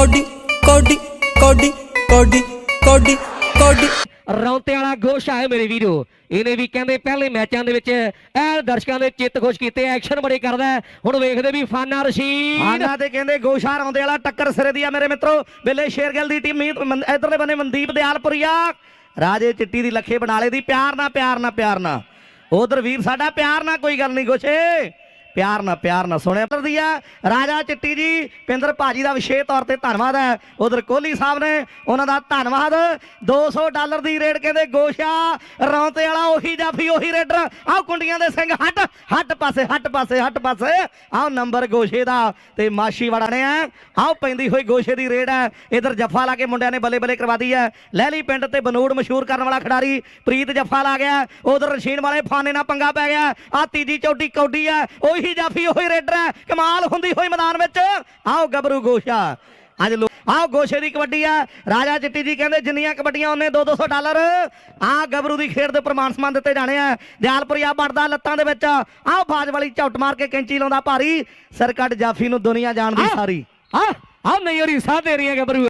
Cody ਕੋਡੀ ਕੋਡੀ ਕੋਡੀ ਕੋਡੀ ਕੋਡੀ। ਰੌਂਤੇ ਵਾਲਾ ਗੋਸ਼ਾ ਹੈ ਮੇਰੇ ਵੀਰੋ। ਇਹਨੇ ਵੀ ਕਹਿੰਦੇ ਪਹਿਲੇ ਮੈਚਾਂ ਦੇ ਵਿੱਚ ਐ ਦਰਸ਼ਕਾਂ ਦੇ ਚਿੱਤ ਖੁਸ਼ ਕੀਤੇ ਐਕਸ਼ਨ ਬੜੇ ਕਰਦਾ। ਹੁਣ ਵੇਖਦੇ ਵੀ ਫਾਨਾ ਰਸ਼ੀਦ। ਆਨਾ ਤੇ ਕਹਿੰਦੇ ਗੋਸ਼ਾ ਰੌਂਦੇ ਵਾਲਾ ਟੱਕਰ ਸਿਰੇ ਦੀ ਆ ਮੇਰੇ ਮਿੱਤਰੋ। ਬਿੱਲੇ ਸ਼ੇਰਗਿੱਲ ਦੀ ਟੀਮ ਇਧਰਲੇ ਬੰਨੇ ਮਨਦੀਪ ਦਿਆਲਪੁਰੀਆ। ਰਾਜੇ ਚਿੱਟੀ ਦੀ ਲੱਖੇ ਬਣਾਲੇ ਦੀ ਪਿਆਰ ਨਾ ਪਿਆਰ ਨਾ ਪਿਆਰ ਨਾ ਉਧਰ ਵੀਰ ਸਾਡਾ ਪਿਆਰ ਨਾ ਕੋਈ ਗੱਲ ਨਹੀਂ ਗੋਸ਼ੇ। ਪਿਆਰ ਨਾ ਪਿਆਰ ਨਾ ਸੁਣਿਆ। ਉਧਰ ਦੀ ਆ, ਰਾਜਾ ਚਿੱਟੀ ਜੀ, ਪਿੰਦਰ ਭਾਜੀ ਦਾ ਵਿਸ਼ੇਸ਼ ਤੌਰ ਤੇ ਧੰਨਵਾਦ ਹੈ। ਉਧਰ ਕੋਹਲੀ ਸਾਹਿਬ ਨੇ ਉਹਨਾਂ ਦਾ ਧੰਨਵਾਦ। 200 ਡਾਲਰ ਦੀ ਰੇਡ ਕਹਿੰਦੇ ਗੋਸ਼ਾ ਰੌਂਤੇ ਵਾਲਾ ਉਹੀ ਜਾਫੀ, ਉਹੀ ਰੇਡਰ। ਆਹ ਕੁੰਡੀਆਂ ਦੇ ਸਿੰਘ, ਹਟ ਹਟ ਪਾਸੇ ਹਟ ਪਾਸੇ ਹਟ ਪਾਸੇ। ਆਹ ਨੰਬਰ ਗੋਸ਼ੇ ਦਾ ਤੇ ਮਾਸ਼ੀ ਵੜਾ ਨੇ ਆ ਆਹ ਪੈਂਦੀ ਹੋਈ ਗੋਸ਼ੇ ਦੀ ਰੇਡ ਹੈ। ਇਧਰ ਜੱਫਾ ਲਾ ਕੇ ਮੁੰਡਿਆਂ ਨੇ ਬੱਲੇ ਬੱਲੇ ਕਰਵਾ ਦੀ ਹੈ ਲਹਿਲੀ ਪਿੰਡ ਤੇ ਬਨੂੜ ਮਸ਼ਹੂਰ ਕਰਨ ਵਾਲਾ ਖਿਡਾਰੀ। ਪ੍ਰੀਤ ਜੱਫਾ ਲਾ ਗਿਆ। ਉਧਰ ਰਸ਼ੀਨ ਵਾਲੇ ਫਾਨੇ ਨਾਲ ਪੰਗਾ ਪੈ ਗਿਆ। ਆਹ ਤੀਜੀ ਚੌਟੀ ਕੌਡੀ ਹੈ। ਉਹੀ ਜਾਫੀ ਉਹੀ ਰੇਡਰ ਹੈ। ਕਮਾਲ ਹੁੰਦੀ ਹੋਈ ਮੈਦਾਨ ਵਿੱਚ। ਆਓ ਗੱਭਰੂ ਗੋਸ਼ਾ। ਅੱਜ ਆਹ ਗੋਸ਼ੇ ਦੀ ਕਬੱਡੀ ਆ। ਰਾਜਾ ਚਿੱਟੀ ਜੀ ਕਹਿੰਦੇ ਜਿੰਨੀਆਂ ਕਬੱਡੀਆਂ ਉਹਨੇ 2-200 ਡਾਲਰ। ਆਹ ਗੱਭਰੂ ਦੀ ਖੇਡ ਦੇ ਉੱਪਰ ਮਾਨ ਸਨਮਾਨ ਦਿੱਤੇ ਜਾਣੇ ਆ। ਦਿਆਲਪੁਰੀਆ ਬਣਦਾ ਲੱਤਾਂ ਦੇ ਵਿੱਚ। ਆਹ ਬਾਜ ਵਾਲੀ ਝੌਟ ਮਾਰ ਕੇ ਕੈਂਚੀ ਲਾਉਂਦਾ ਭਾਰੀ। ਸਰਕਟ ਜਾਫੀ ਨੂੰ ਦੁਨੀਆ ਜਾਣਦੀ ਸਾਰੀ। ਆ ਆ ਨਹੀਂ ਹੋਰੀ ਸਾਹ ਦੇ ਰਹੀਆਂ ਗੱਭਰੂ।